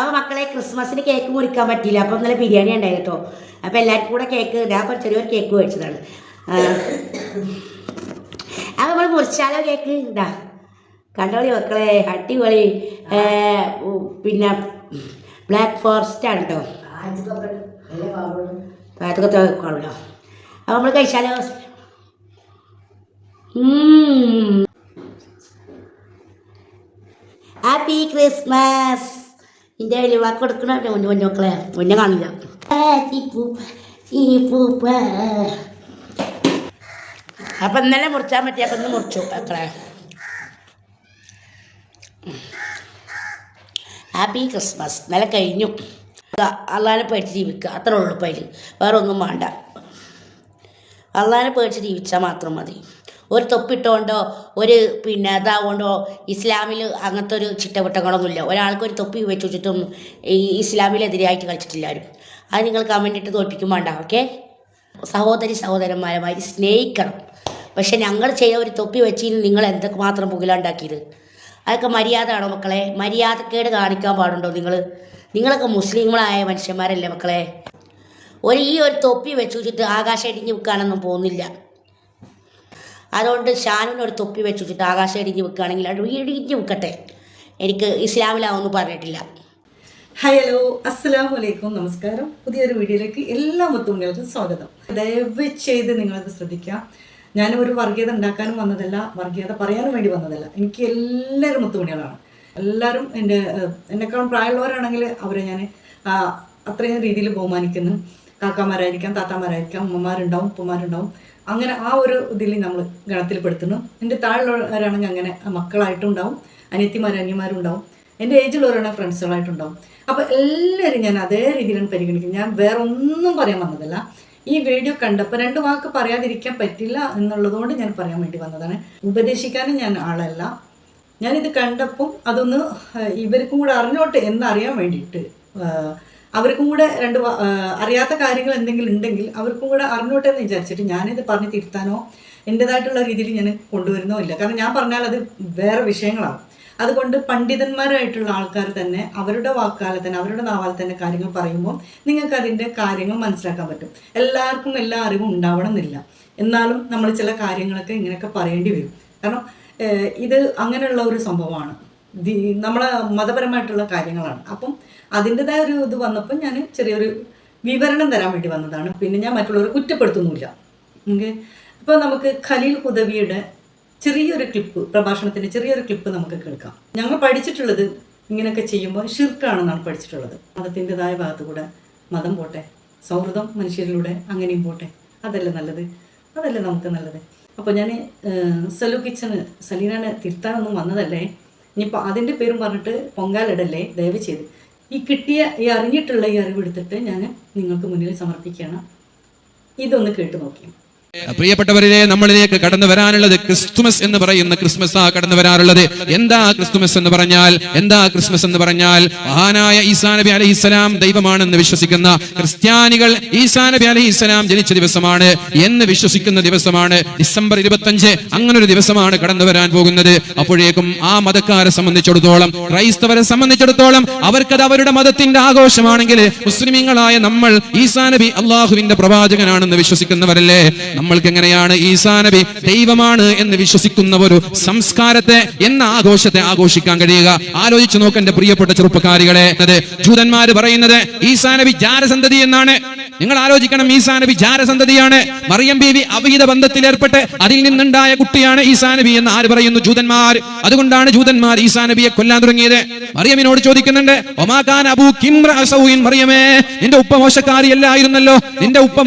അപ്പോൾ മക്കളെ ക്രിസ്മസിന് കേക്ക് മുറിക്കാൻ പറ്റിയില്ല. അപ്പോൾ ഇന്നലെ ബിരിയാണി ഉണ്ടായി കേട്ടോ. അപ്പോൾ എല്ലാവർക്കും കൂടെ കേക്ക് ഞാൻ ഇപ്പോൾ ചെറിയൊരു കേക്ക് മേടിച്ചതാണ്. അപ്പോൾ നമ്മൾ മുറിച്ചാലോ കേക്ക്? ഇതാ. കണ്ടോളി മക്കളെ അടിപൊളി. പിന്നെ ബ്ലാക്ക് ഫോറസ്റ്റ് ആണ് കേട്ടോ. അതൊക്കെ കൊള്ളാം അപ്പോൾ നമ്മൾ കഴിച്ചാലോ? Happy Christmas. ഇതിന്റെ വലിയ വാക്ക് കൊടുക്കണോ മുന്നേ മുന്നേ മക്കളെ മുന്നേ കാണില്ല അപ്പൊ ഇന്നലെ മുറിച്ചാൻ പറ്റി അപ്പം ഇന്ന് മുറിച്ചു മക്കളെ. ഹാപ്പി ക്രിസ്മസ് ഇന്നലെ കഴിഞ്ഞു. അള്ളാനെ പേടിച്ച് ജീവിക്കുക. അത്രേ ഉള്ളൂ പേര് വേറെ ഒന്നും വേണ്ട. അള്ളാനെ പേടിച്ച് ജീവിച്ചാൽ മാത്രം മതി. ഒരു തൊപ്പിട്ടുകൊണ്ടോ ഒരു പിന്നെ ഇതാകൊണ്ടോ ഇസ്ലാമിൽ അങ്ങനത്തെ ഒരു ചിട്ടവട്ടങ്ങളൊന്നുമില്ല ഒരാൾക്ക് ഒരു തൊപ്പി വെച്ച് വെച്ചിട്ടും ഈ ഇസ്ലാമിലെതിരായിട്ട് കളിച്ചിട്ടില്ല ആരും അത് നിങ്ങൾ കമന്റ് ഇട്ട് തോൽപ്പിക്കും വേണ്ട ഓക്കെ സഹോദരി സഹോദരന്മാരുമായി സ്നേഹിക്കണം. പക്ഷെ ഞങ്ങൾ ചെയ്ത ഒരു തൊപ്പി വെച്ചിന് നിങ്ങൾ എന്തൊക്കെ മാത്രം പുകിലുണ്ടാക്കിയത്? അതൊക്കെ മര്യാദ ആണോ മക്കളെ? മര്യാദക്കേട് കാണിക്കാൻ പാടുണ്ടോ നിങ്ങൾ? നിങ്ങളൊക്കെ മുസ്ലിങ്ങളായ മനുഷ്യന്മാരല്ലേ മക്കളെ? ഒരു ഈ ഒരു തൊപ്പി വെച്ചു വെച്ചിട്ട് ആകാശം ഇടിഞ്ഞ് വെക്കാനൊന്നും പോകുന്നില്ല. അതുകൊണ്ട് ഷാനുവിന് ഒരു തൊപ്പി വെച്ച് വെച്ചിട്ട് ആകാശം ഇടിഞ്ഞ് വെക്കുകയാണെങ്കിൽ അത് ഇടിഞ്ഞ് വെക്കട്ടെ. എനിക്ക് ഇസ്ലാമിലാവൊന്നും പറഞ്ഞിട്ടില്ല. ഹലോ അസ്സലാമു അലൈക്കും നമസ്കാരം. പുതിയൊരു വീഡിയോയിലേക്ക് എല്ലാ മുത്തുമണികൾക്കും സ്വാഗതം. ദയവ് ചെയ്ത് നിങ്ങളത് ശ്രദ്ധിക്കുക. ഞാൻ ഒരു വർഗീയത ഉണ്ടാക്കാനും വന്നതല്ല വർഗീയത പറയാനും വേണ്ടി വന്നതല്ല. എനിക്ക് എല്ലാവരും മുത്തുമണികളാണ്. എല്ലാവരും എന്റെ എന്നെക്കാളും പ്രായമുള്ളവരാണെങ്കിൽ അവരെ ഞാൻ അത്രയും രീതിയിൽ ബഹുമാനിക്കുന്നു. കാക്കാമാരായിരിക്കാം താത്താമാരായിരിക്കാം ഉമ്മമാരുണ്ടാവും ഉപ്പമാരുണ്ടാവും. അങ്ങനെ ആ ഒരു ഇതിൽ നമ്മൾ ഗണത്തിൽപ്പെടുത്തുന്നു. എന്റെ താഴെയുള്ളവരാണെങ്കിൽ അങ്ങനെ മക്കളായിട്ടുണ്ടാവും. അനിയത്തിമാരും അന്യമാരും ഉണ്ടാവും. എന്റെ ഏജിലുള്ളവരാണ് ഫ്രണ്ട്സുകളായിട്ടുണ്ടാവും. അപ്പോൾ എല്ലാവരും ഞാൻ അതേ രീതിയിലാണ് പരിഗണിക്കുന്നത്. ഞാൻ വേറെ ഒന്നും പറയാൻ വന്നതല്ല. ഈ വീഡിയോ കണ്ടപ്പോൾ രണ്ട് വാക്ക് പറയാതിരിക്കാൻ പറ്റില്ല എന്നുള്ളതുകൊണ്ട് ഞാൻ പറയാൻ വേണ്ടി വന്നതാണ്. ഉപദേശിക്കാനും ഞാൻ ആളല്ല. ഞാനിത് കണ്ടപ്പം അതൊന്ന് ഇവർക്കും കൂടെ അറിഞ്ഞോട്ടെ എന്നറിയാൻ വേണ്ടിയിട്ട് അവർക്കും കൂടെ രണ്ട് അറിയാത്ത കാര്യങ്ങൾ എന്തെങ്കിലും ഉണ്ടെങ്കിൽ അവർക്കും കൂടെ അറിഞ്ഞോട്ടെ എന്ന് വിചാരിച്ചിട്ട് ഞാനിത് പറഞ്ഞ് തിരുത്താനോ എന്റെതായിട്ടുള്ള രീതിയിൽ ഞാൻ കൊണ്ടുവരുന്നോ ഇല്ല. കാരണം ഞാൻ പറഞ്ഞാൽ അത് വേറെ വിഷയങ്ങളാണ്. അതുകൊണ്ട് പണ്ഡിതന്മാരായിട്ടുള്ള ആൾക്കാർ തന്നെ അവരുടെ വാക്കാലെ തന്നെ അവരുടെ നാവാൽ തന്നെ കാര്യങ്ങൾ പറയുമ്പോൾ നിങ്ങൾക്ക് അതിന്റെ കാര്യങ്ങൾ മനസ്സിലാക്കാൻ പറ്റും. എല്ലാവർക്കും എല്ലാ അറിവും ഉണ്ടാവണം എന്നില്ല. എന്നാലും നമ്മൾ ചില കാര്യങ്ങളൊക്കെ ഇങ്ങനെയൊക്കെ പറയേണ്ടി വരും. കാരണം ഇത് അങ്ങനെയുള്ള ഒരു സംഭവമാണ്. നമ്മളെ മതപരമായിട്ടുള്ള കാര്യങ്ങളാണ്. അപ്പം അതിന്റെതായ ഒരു ഇത് വന്നപ്പോൾ ഞാൻ ചെറിയൊരു വിവരണം തരാൻ വേണ്ടി വന്നതാണ്. പിന്നെ ഞാൻ മറ്റുള്ളവരെ കുറ്റപ്പെടുത്തുന്നില്ല ഓക്കെ? അപ്പോൾ നമുക്ക് ഖലീൽ ഹുദവിയുടെ ചെറിയൊരു ക്ലിപ്പ് പ്രഭാഷണത്തിന്റെ ചെറിയൊരു ക്ലിപ്പ് നമുക്ക് കേൾക്കാം. ഞങ്ങൾ പഠിച്ചിട്ടുള്ളത് ഇങ്ങനെയൊക്കെ ചെയ്യുമ്പോൾ ഷിർക്കാണെന്നാണ് പഠിച്ചിട്ടുള്ളത്. മതത്തിന്റെതായ ഭാഗത്തു കൂടെ മതം പോട്ടെ സൗഹൃദം മനുഷ്യരിലൂടെ അങ്ങനെയും പോട്ടെ അതല്ലേ നല്ലത്? അതല്ലേ നമുക്ക് നല്ലത്? അപ്പോൾ ഞാൻ സലു കിച്ചന് സലീനാനെ തിരുത്താനൊന്നും വന്നതല്ലേ? ഇനിയിപ്പോൾ അതിന്റെ പേരും പറഞ്ഞിട്ട് പൊങ്കാലിടല്ലേ? ദയവ് ചെയ്ത് ഈ കിട്ടിയ ഈ അറിഞ്ഞിട്ടുള്ള ഈ അറിവ് എടുത്തിട്ട് ഞാൻ നിങ്ങൾക്ക് മുന്നിൽ സമർപ്പിക്കുകയാണ്. ഇതൊന്ന് കേട്ടു നോക്കി പ്രിയപ്പെട്ടവരിലെ നമ്മളിലേക്ക് കടന്നു വരാനുള്ളത് ക്രിസ്തുമസ് എന്ന് പറയുന്ന ക്രിസ്മസ് ആ കടന്നു വരാറുള്ളത്. എന്താ ക്രിസ്തുമസ് എന്ന് പറഞ്ഞാൽ? എന്താ ക്രിസ്മസ് എന്ന് പറഞ്ഞാൽ മഹാനായ ഈസാ നബി അലഹി ഇസ്ലാം ദൈവമാണെന്ന് വിശ്വസിക്കുന്ന ക്രിസ്ത്യാനികൾ ഈസാ നബി അലഹി ഇസ്ലാം ജനിച്ച ദിവസമാണ് എന്ന് വിശ്വസിക്കുന്ന ദിവസമാണ് ഡിസംബർ ഇരുപത്തഞ്ച്. അങ്ങനെ ഒരു ദിവസമാണ് കടന്നു വരാൻ പോകുന്നത്. അപ്പോഴേക്കും ആ മതക്കാരെ സംബന്ധിച്ചിടത്തോളം ക്രൈസ്തവരെ സംബന്ധിച്ചിടത്തോളം അവർക്കത് അവരുടെ മതത്തിന്റെ ആഘോഷമാണെങ്കിൽ മുസ്ലിമീങ്ങളായ നമ്മൾ ഈസാ നബി അള്ളാഹുവിന്റെ പ്രവാചകനാണെന്ന് വിശ്വസിക്കുന്നവരല്ലേ? നമ്മൾക്ക് എങ്ങനെയാണ് ഈസാ നബി ദൈവമാണ് എന്ന് വിശ്വസിക്കുന്ന ഒരു സംസ്കാരത്തെ എന്ന ആഘോഷത്തെ ആഘോഷിക്കാൻ കഴിയുക? ആലോചിച്ചു നോക്കേണ്ട പ്രിയപ്പെട്ട ചെറുപ്പക്കാരികളെ. ജൂതന്മാര് പറയുന്നത് ഈസാ നബി ജാരസന്തതി എന്നാണ്. നിങ്ങൾ ആലോചിക്കണം ഈസാ നബി ജാരസന്തതിയാണ്. മറിയം ബീവി അവിഹിത ബന്ധത്തിൽ ഏർപ്പെട്ട് അതിൽ നിന്നുണ്ടായ കുട്ടിയാണ് ഈസാ നബി എന്ന് ആര് പറയുന്നു? ജൂതന്മാർ. അതുകൊണ്ടാണ് ജൂതന്മാർ ഈസാ നബിയെ കൊല്ലാൻ തുടങ്ങിയത്. മറിയമിനോട് ചോദിക്കുന്നുണ്ട് ഒമാഖാൻ അബു കിംറ മറിയമേ നിന്റെ ഉപ്പ നിന്റെ ഉപ്പ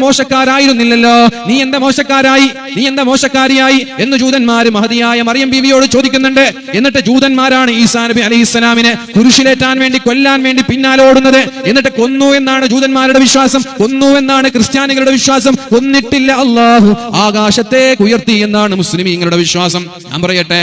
നീ എന്താ മോശക്കാരായി? നീ എന്താ മോശക്കാരിയായി? എന്ന് ജൂതന്മാർ മഹതിയായ മറിയം ബീവിയോട് ചോദിക്കുന്നുണ്ട്. എന്നിട്ട് ജൂതന്മാരാണ് ഈസാ നബി അലി ഇസ്ലാമിനെ കുരിശിലേറ്റാൻ വേണ്ടി കൊല്ലാൻ വേണ്ടി പിന്നാലോടുന്നത് എന്നിട്ട് കൊന്നു എന്നാണ് ജൂതന്മാരുടെ വിശ്വാസം. കൊന്നു കൊന്നു എന്നാണ് ക്രിസ്ത്യാനികളുടെ വിശ്വാസം. ഒന്നിട്ടില്ല അള്ളാഹു ആകാശത്തേക്ക് ഉയർത്തി എന്നാണ് മുസ്ലിമീങ്ങളുടെ വിശ്വാസം. ഞാൻ പറയട്ടെ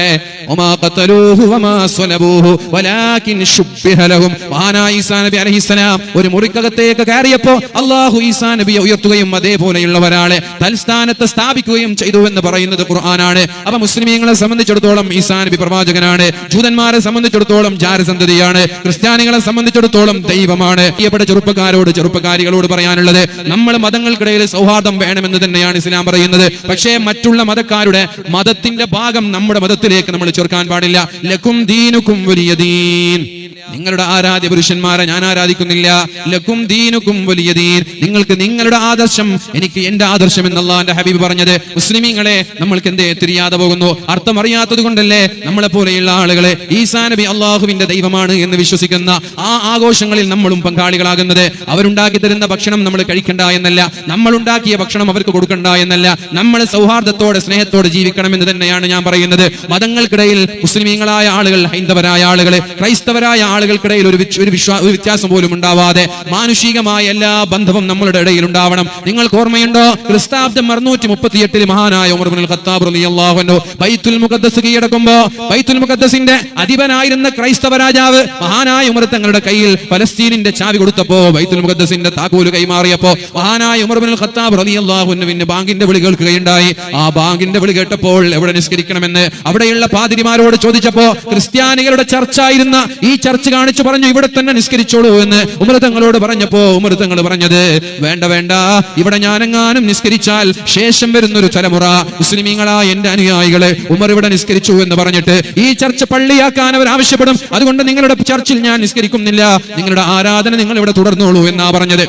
ഒരു മുറിക്കകത്തേക്ക് കയറിയപ്പോ അള്ളാഹു ഈസാ നബിയെ ഉയർത്തുകയും അതേപോലെയുള്ള ഒരാളെ തൽസ്ഥാനത്ത് സ്ഥാപിക്കുകയും ചെയ്തു എന്ന് പറയുന്നത് ഖുർആനാണ്. അപ്പൊ മുസ്ലിമീങ്ങളെ സംബന്ധിച്ചിടത്തോളം ഈസാ നബി പ്രവാചകനാണ്. ജൂതന്മാരെ സംബന്ധിച്ചിടത്തോളം ജാരസന്ധതിയാണ്. ക്രിസ്ത്യാനികളെ സംബന്ധിച്ചിടത്തോളം ദൈവമാണ്. പ്രിയപ്പെട്ട ചെറുപ്പക്കാരോട് ചെറുപ്പക്കാരികളോട് പറയാനുള്ളത് നമ്മൾ മതങ്ങൾക്കിടയിൽ സൗഹാർദ്ദം വേണമെന്ന് തന്നെയാണ് ഇസ്ലാം പറയുന്നത്. പക്ഷേ മറ്റുള്ള മതക്കാരുടെ മതത്തിന്റെ ഭാഗം നമ്മുടെ മതത്തിലേക്ക് നമ്മൾ ചേർക്കാൻ പാടില്ല. ലക്കും ദീനുക്കും വലിയ ദീൻ. നിങ്ങളുടെ ആരാധ്യ പുരുഷന്മാരെ ഞാൻ ആരാധിക്കുന്നില്ല. ലക്കും ദീനുക്കും വലിയ ദീൻ. നിങ്ങൾക്ക് നിങ്ങളുടെ ആദർശം എനിക്ക് എന്റെ ആദർശം എന്നല്ല എന്റെ ഹബീബ് പറഞ്ഞത്. മുസ്ലിമീങ്ങളെ നമ്മൾക്ക് എന്തേ തിരിയാതെ പോകുന്നു? അർത്ഥം അറിയാത്തത് കൊണ്ടല്ലേ നമ്മളെ പോലെയുള്ള ആളുകളെ ഈസാ നബി അള്ളാഹുവിന്റെ ദൈവമാണ് എന്ന് വിശ്വസിക്കുന്ന ആ ആഘോഷങ്ങളിൽ നമ്മളും പങ്കാളികളാകുന്നത്. അവരുണ്ടാക്കി തരുന്ന ഭക്ഷണം നമ്മൾ കഴിക്കണ്ട എന്നല്ല നമ്മൾ ഉണ്ടാക്കിയ ഭക്ഷണം അവർക്ക് കൊടുക്കണ്ട എന്നല്ല നമ്മൾ സൗഹാർദ്ദത്തോടെ സ്നേഹത്തോടെ ജീവിക്കണം എന്ന് തന്നെയാണ് ഞാൻ പറയുന്നത്. മതങ്ങൾക്കിടയിൽ മുസ്ലിമീങ്ങളായ ആളുകൾ ഹൈന്ദവരായ ആളുകൾ ക്രൈസ്തവരായ ആളുകൾക്കിടയിൽ ഒരു ഒരു വിശ്വാ ഒരു വ്യത്യാസം പോലും ഉണ്ടാവാതെ മാനുഷികമായ എല്ലാ ബന്ധവും നമ്മളുടെ ഇടയിൽ ഉണ്ടാവണം. നിങ്ങൾക്ക് ഓർമ്മയുണ്ടോ? ക്രിസ്താബ്ദം അറുന്നൂറ്റി മുപ്പത്തി എട്ടിൽ മഹാനായ ഉമർ ബിൻ ഖത്താബ് റളിയല്ലാഹു അൻഹു ബൈത്തുൽ മുഖദ്ദസ് കീഴടക്കുമ്പോ ബൈത്തുൽ മുഖദ്ദസിന്റെ അധിപനായിരുന്ന ക്രൈസ്തവ രാജാവ് മഹാനായ ഉമർ തങ്ങളുടെ കയ്യിൽ ഫലസ്തീനിന്റെ ചാവി കൊടുത്തപ്പോ ബൈത്തുൽ മുഖദ്ദസിന്റെ താക്കോൽ കൈമാറിയപ്പോ മഹാനായ ഉമർ ബിൻ ഖത്താബ് റളിയല്ലാഹു പിന്നെ ബാങ്കിന്റെ വിളി കേൾക്കുകയുണ്ടായി. ആ ബാങ്കിന്റെ വിളി കേട്ടപ്പോൾ എവിടെ നിസ്കരിക്കണമെന്ന് അവിടെയുള്ള പാതിരിമാരോട് ചോദിച്ചപ്പോ ക്രിസ്ത്യാനികളുടെ ചർച്ച ആയിരുന്ന ഈ ചർച്ച കാണിച്ചു പറഞ്ഞു ഇവിടെ തന്നെ നിസ്കരിച്ചോളൂ എന്ന് ഉമൃതങ്ങളോട് പറഞ്ഞപ്പോ ഉമൃതങ്ങൾ പറഞ്ഞത് വേണ്ട വേണ്ട ഇവിടെ ഞാനെങ്ങാനും നിസ്കരിച്ചാൽ ശേഷം വരുന്നൊരു തലമുറ മുസ്ലിമീങ്ങളായ എന്റെ അനുയായികളെ ഉമർ ഇവിടെ നിസ്കരിച്ചു എന്ന് പറഞ്ഞിട്ട് ഈ ചർച്ച പള്ളിയാക്കാൻ അവർ ആവശ്യപ്പെടും. അതുകൊണ്ട് നിങ്ങളുടെ ചർച്ചിൽ ഞാൻ നിസ്കരിക്കുന്നില്ല. നിങ്ങളുടെ ആരാധന നിങ്ങൾ ഇവിടെ തുടർന്നോളൂ എന്നാ പറഞ്ഞത്.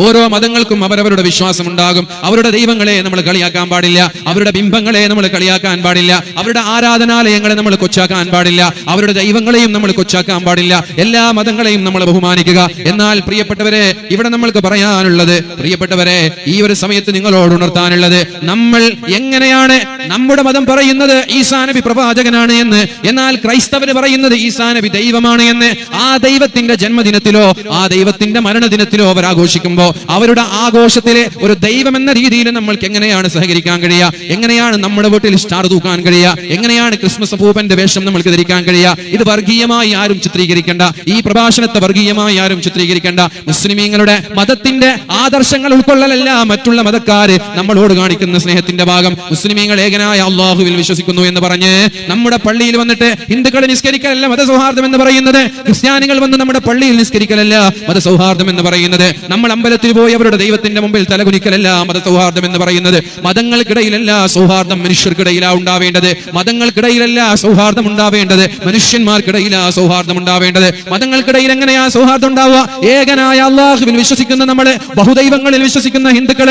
ഓരോ മതങ്ങൾക്കും അവരവരുടെ വിശ്വാസം ഉണ്ടാകും അവരുടെ ദൈവങ്ങളെ നമ്മൾ കളിയാക്കാൻ പാടില്ല. അവരുടെ ബിംബങ്ങളെ നമ്മൾ കളിയാക്കാൻ പാടില്ല. അവരുടെ ആരാധനാലയങ്ങളെ നമ്മൾ കൊച്ചാക്കാൻ പാടില്ല. അവരുടെ ദൈവങ്ങളെയും നമ്മൾ കൊച്ചാക്കാൻ പാടില്ല. എല്ലാ മതങ്ങളെയും നമ്മൾ ബഹുമാനിക്കുക. എന്നാൽ പ്രിയപ്പെട്ടവരെ ഇവിടെ നമ്മൾക്ക് പറയാനുള്ളത് പ്രിയപ്പെട്ടവരെ ഈ ഒരു സമയത്ത് നിങ്ങളോട് ഉണർത്താനുള്ളത് നമ്മൾ എങ്ങനെയാണ് നമ്മുടെ മതം പറയുന്നത് ഈസാ നബി പ്രവാചകനാണ് എന്ന്. എന്നാൽ ക്രൈസ്തവർ പറയുന്നത് ഈസാ നബി ദൈവമാണ് എന്ന്. ആ ദൈവത്തിന്റെ ജന്മദിനത്തിലോ ആ ദൈവത്തിന്റെ മരണദിനത്തിലോ അവർ ആഘോഷിക്കുമ്പോൾ അവരുടെ ആഘോഷത്തിലെ ഒരു ദൈവം എന്ന രീതിയിൽ നമ്മൾക്ക് എങ്ങനെയാണ് സഹകരിക്കാൻ കഴിയുക? എങ്ങനെയാണ് നമ്മുടെ വീട്ടിൽ സ്റ്റാർ തൂക്കാൻ കഴിയുക? എങ്ങനെയാണ് ക്രിസ്മസ് പൂപ്പന്റെ വേഷം നമ്മൾക്ക് ധരിക്കാൻ കഴിയുക? ഇത് വർഗീയമായി ആരും ചിത്രീകരിക്കേണ്ട. ഈ പ്രഭാഷണത്തെ വർഗീയമായി ആരും ചിത്രീകരിക്കേണ്ട. മുസ്ലിമീങ്ങളുടെ മതത്തിന്റെ ആദർശങ്ങൾ ഉൾക്കൊള്ളലല്ല മറ്റുള്ള മതക്കാര് നമ്മളോട് കാണിക്കുന്ന സ്നേഹത്തിന്റെ ഭാഗം. മുസ്ലിമീങ്ങൾ ഏകനായ അള്ളാഹുവിൽ വിശ്വസിക്കുന്നു എന്ന് പറഞ്ഞ് നമ്മുടെ പള്ളിയിൽ വന്നിട്ട് ഹിന്ദുക്കളെ നിസ്കരിക്കലല്ല മതസൗഹാർദ്ദം എന്ന് പറയുന്നത്. ക്രിസ്ത്യാനികൾ വന്ന് നമ്മുടെ പള്ളിയിൽ നിസ്കരിക്കലല്ല മതസൗഹാർദ്ദം എന്ന് പറയുന്നത്. നമ്മൾ അമ്പലത്തിൽ പോയി അവരുടെ ദൈവത്തിന്റെ മുമ്പിൽ തലകുനിക്കലല്ല മത സൗഹാർദ്ദം എന്ന് പറയുന്നത്. മതങ്ങൾക്കിടയിലല്ല സൗഹാർദ്ദം മനുഷ്യർക്കിടയിലാ ഉണ്ടാവേണ്ടത്. മതങ്ങൾക്കിടയിലല്ല സൗഹാർദ്ദം ഉണ്ടാവേണ്ടത്. മനുഷ്യന്മാർക്കിടയിലാ സൗഹാർദ്ദം ഉണ്ടാവേണ്ടത്. മതങ്ങൾക്കിടയിൽ എങ്ങനെയാ സൗഹാർദ്ദം ഉണ്ടാവുക? ഏകനായ അള്ളാഹുവിൽ വിശ്വസിക്കുന്ന നമ്മൾ ബഹുദൈവങ്ങളിൽ വിശ്വസിക്കുന്ന ഹിന്ദുക്കൾ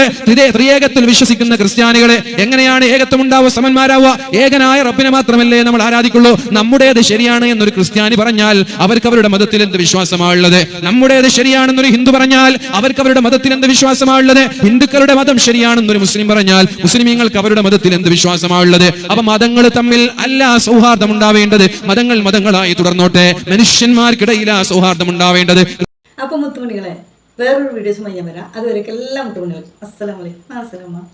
ത്രിയേകത്തിൽ വിശ്വസിക്കുന്ന ക്രിസ്ത്യാനികൾ എങ്ങനെയാണ് ഏകത്വം ഉണ്ടാവുക സമന്മാരാവുക? ഏകനായ റബ്ബിനെ മാത്രമല്ലേ നമ്മൾ ആരാധിക്കുള്ളൂ? നമ്മുടേത് ശരിയാണ് എന്നൊരു ക്രിസ്ത്യാനി പറഞ്ഞാൽ അവർക്ക് അവരുടെ മതത്തിൽ എന്ത് വിശ്വാസമാണുള്ളത് നമ്മുടേത് ശരിയാണെന്നൊരു ഹിന്ദു പറഞ്ഞാൽ അവർക്ക് അവരുടെ മതത്തിൽ എന്ത് വിശ്വാസമാണുള്ളത്? ഹിന്ദുക്കളുടെ മതം ശരിയാണെന്നൊരു മുസ്ലിം പറഞ്ഞാൽ മുസ്ലിമീങ്ങൾക്ക് അവരുടെ മതത്തിൽ എന്ത് വിശ്വാസമാണുള്ളത്? അപ്പൊ മതങ്ങൾ തമ്മിൽ അല്ല സൗഹാർദ്ദം ഉണ്ടാവേണ്ടത്? മതങ്ങൾ മതങ്ങളായി തുടർന്നോട്ടെ. ആ സൗഹാർദ്ദം ഉണ്ടാവേണ്ടത്. അപ്പൊ മുത്തുമണികളെ വേറൊരു വീഡിയോസുമായി ഞാൻ വരാം. അതുവരെ എല്ലാ മുത്തുമണികളും അസ്സലാമലൈക്കും അസ്സലാമ